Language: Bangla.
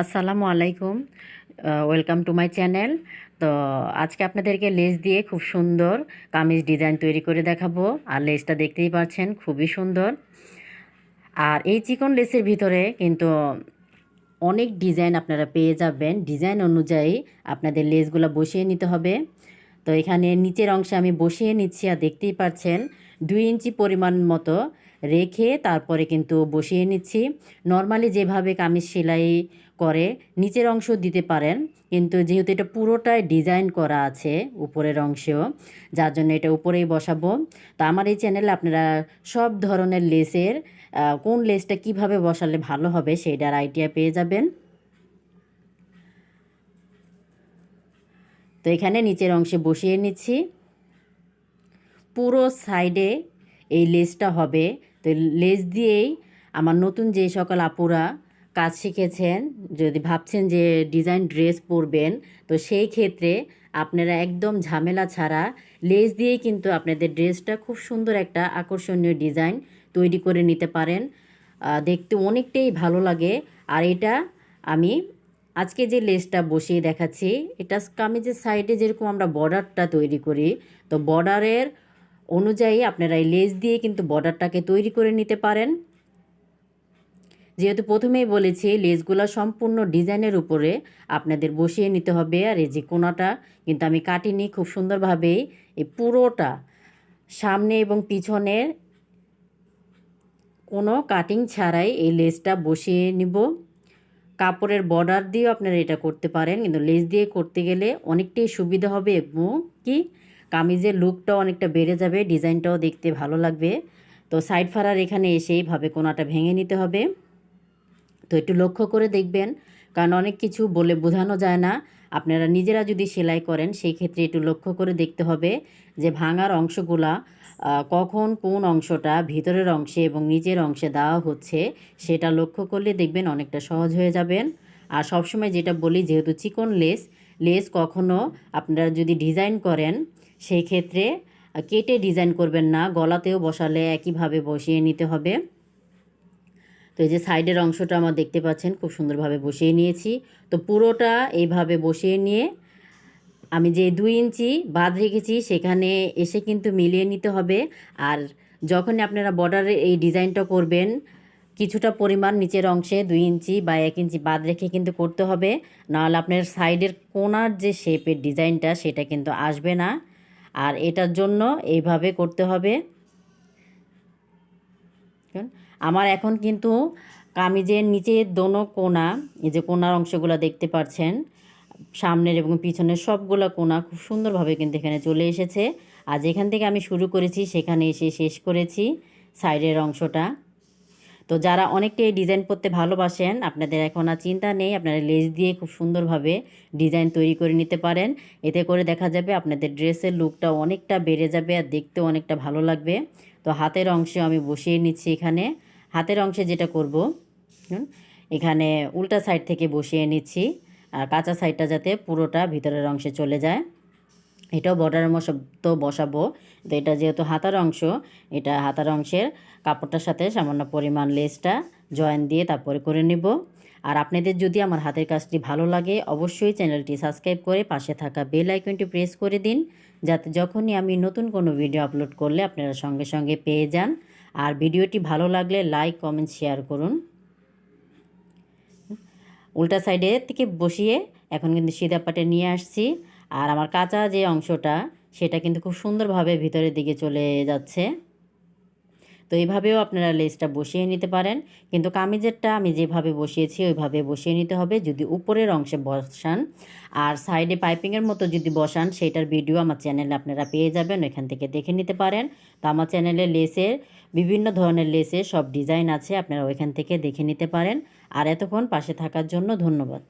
আসসালামু আলাইকুম ওয়েলকাম টু মাই চ্যানেল তো আজকে আপনাদেরকে লেস দিয়ে খুব সুন্দর কামিজ ডিজাইন তৈরি করে দেখাবো। আর লেসটা দেখতেই পাচ্ছেন, খুবই সুন্দর। আর এই চিকন লেসের ভিতরে কিন্তু অনেক ডিজাইন আপনারা পেয়ে যাবেন। ডিজাইন অনুযায়ী আপনাদের লেসগুলো বসিয়ে নিতে হবে। তো এখানে নিচের অংশে আমি বসিয়ে নিচ্ছি, আর দেখতেই পাচ্ছেন দুই ইঞ্চি পরিমাণ মতো রেখে তারপরে কিন্তু বসিয়ে নিচ্ছি। নর্মালি যেভাবে কামিজ সেলাই করে, নিচের অংশ দিতে পারেন, কিন্তু যেহেতু এটা পুরোটাই ডিজাইন করা আছে উপরের অংশেও, যার জন্য এটা উপরেই বসাবো। তো আমার এই চ্যানেলে আপনারা সব ধরনের লেসের কোন লেসটা কীভাবে বসালে ভালো হবে সেইটার আইডিয়া পেয়ে যাবেন। তো এখানে নিচের অংশে বসিয়ে নিচ্ছি। পুরো সাইডে এই লেসটা হবে। তো লেস দিয়েই আমার নতুন যে সকল আপুরা কাজ শিখেছেন, যদি ভাবছেন যে ডিজাইন ড্রেস পরবেন, তো সেই ক্ষেত্রে আপনারা একদম ঝামেলা ছাড়া লেস দিয়েই কিন্তু আপনাদের ড্রেসটা খুব সুন্দর একটা আকর্ষণীয় ডিজাইন তৈরি করে নিতে পারেন। দেখতে অনেকটাই ভালো লাগে। আর এটা আমি আজকে যে লেসটা বসিয়ে দেখাচ্ছি, এটা কামিজের সাইডে যেরকম আমরা বর্ডারটা তৈরি করি, তো বর্ডারের অনুযায়ী আপনারা এই লেস দিয়ে কিন্তু বর্ডারটাকে তৈরি করে নিতে পারেন। যেহেতু প্রথমেই বলেছি লেসগুলো সম্পূর্ণ ডিজাইনের উপরে আপনাদের বসিয়ে নিতে হবে। আর এই যে কোনাটা কিন্তু আমি কাটিনি, খুব সুন্দরভাবেই এই পুরোটা সামনে এবং পিছনের কোনো কাটিং ছাড়াই এই লেসটা বসিয়ে নিব। কাপড়ের বর্ডার দিয়েও আপনারা এটা করতে পারেন, কিন্তু লেস দিয়ে করতে গেলে অনেকটাই সুবিধা হবে। এবং কি কামিজের লুকটাও অনেকটা বেড়ে যাবে, ডিজাইনটাও দেখতে ভালো লাগবে। তো সাইড ফাড়ার এখানে এসে এইভাবে কোনাটা ভেঙে নিতে হবে। তো একটু লক্ষ্য করে দেখবেন, কারণ অনেক কিছু বলে বোঝানো যায় না। আপনারা নিজেরা যদি সেলাই করেন, সেই ক্ষেত্রে একটু লক্ষ্য করে দেখতে হবে যে ভাঙার অংশগুলা কখন কোন অংশটা ভিতরের অংশে এবং নিচের অংশে দেওয়া হচ্ছে, সেটা লক্ষ্য করলে দেখবেন অনেকটা সহজ হয়ে যাবেন। আর সবসময় যেটা বলি, যেহেতু চিকন লেস লেস কখনো আপনারা যদি ডিজাইন করেন সেই ক্ষেত্রে কেটে ডিজাইন করবেন না, গলাতেও বসালে একইভাবে বসিয়ে নিতে হবে। তো এই যে সাইডের অংশটা আমার দেখতে পাচ্ছেন, খুব সুন্দরভাবে বসিয়ে নিয়েছি। তো পুরোটা এইভাবে বসিয়ে নিয়ে, আমি যে দুই ইঞ্চি বাদ রেখেছি, সেখানে এসে কিন্তু মিলিয়ে নিতে হবে। আর যখন আপনারা বর্ডারে এই ডিজাইনটা করবেন, কিছুটা পরিমাণ নিচের অংশে দুই ইঞ্চি বা এক ইঞ্চি বাদ রেখে কিন্তু করতে হবে। নাহলে আপনার সাইডের কোনার যে শেপের ডিজাইনটা সেটা কিন্তু আসবে না। আর এটার জন্য এইভাবে করতে হবে। আমার এখন কিন্তু কামিজের নিচের দোনো কোনা, এই যে কোনার অংশগুলো দেখতে পাচ্ছেন সামনের এবং পিছনের সবগুলো কোনা খুব সুন্দরভাবে কিন্তু এখানে চলে এসেছে। আর যেখান থেকে আমি শুরু করেছি, সেখানে এসে শেষ করেছি সাইডের অংশটা। তো যারা অনেকটাই ডিজাইন করতে ভালোবাসেন, আপনাদের এখন আর চিন্তা নেই, আপনারা লেস দিয়ে খুব সুন্দরভাবে ডিজাইন তৈরি করে নিতে পারেন। এতে করে দেখা যাবে আপনাদের ড্রেসের লুকটা অনেকটা বেড়ে যাবে আর দেখতেও অনেকটা ভালো লাগবে। তো হাতের অংশে আমি বসিয়ে নিচ্ছি এখানে। হাতের অংশে যেটা করব এখানে উল্টা সাইড থেকে বসিয়ে নিচ্ছি। আর কাঁচা সাইডটা যাতে পুরোটা ভিতরের অংশে চলে যায়। এটাও বর্ডারের মশ তো বসাবো। তো এটা যেহেতু হাতার অংশ, এটা হাতার অংশের কাপড়টার সাথে সামান্য পরিমাণ লেসটা জয়েন দিয়ে তারপরে করে নেব। আর আপনাদের যদি আমার হাতের কাজটি ভালো লাগে, অবশ্যই চ্যানেলটি সাবস্ক্রাইব করে পাশে থাকা বেল আইকনটি প্রেস করে দিন, যাতে যখনই আমি নতুন কোনো ভিডিও আপলোড করলে আপনারা সঙ্গে সঙ্গে পেয়ে যান। আর ভিডিওটি ভালো লাগলে লাইক কমেন্ট শেয়ার করুন। উল্টা সাইডে থেকে বসিয়ে এখন কিন্তু সিধা পাটে নিয়ে আসছি। আর আমার কাঁচা যে অংশটা, সেটা কিন্তু খুব সুন্দরভাবে ভিতরের দিকে চলে যাচ্ছে। তো এইভাবেও আপনারা লেসটা বসিয়ে নিতে পারেন। কিন্তু কামিজেরটা আমি যেভাবে বসিয়েছি, ওইভাবে বসিয়ে নিতে হবে। যদি উপরের অংশে বসান আর সাইডে পাইপিংয়ের মতো যদি বসান, সেটার ভিডিও আমার চ্যানেলে আপনারা পেয়ে যাবেন, ওইখান থেকে দেখে নিতে পারেন। তো আমার চ্যানেলে লেসের, বিভিন্ন ধরনের লেসের সব ডিজাইন আছে, আপনারা ওইখান থেকে দেখে নিতে পারেন। আর এতক্ষণ পাশে থাকার জন্য ধন্যবাদ।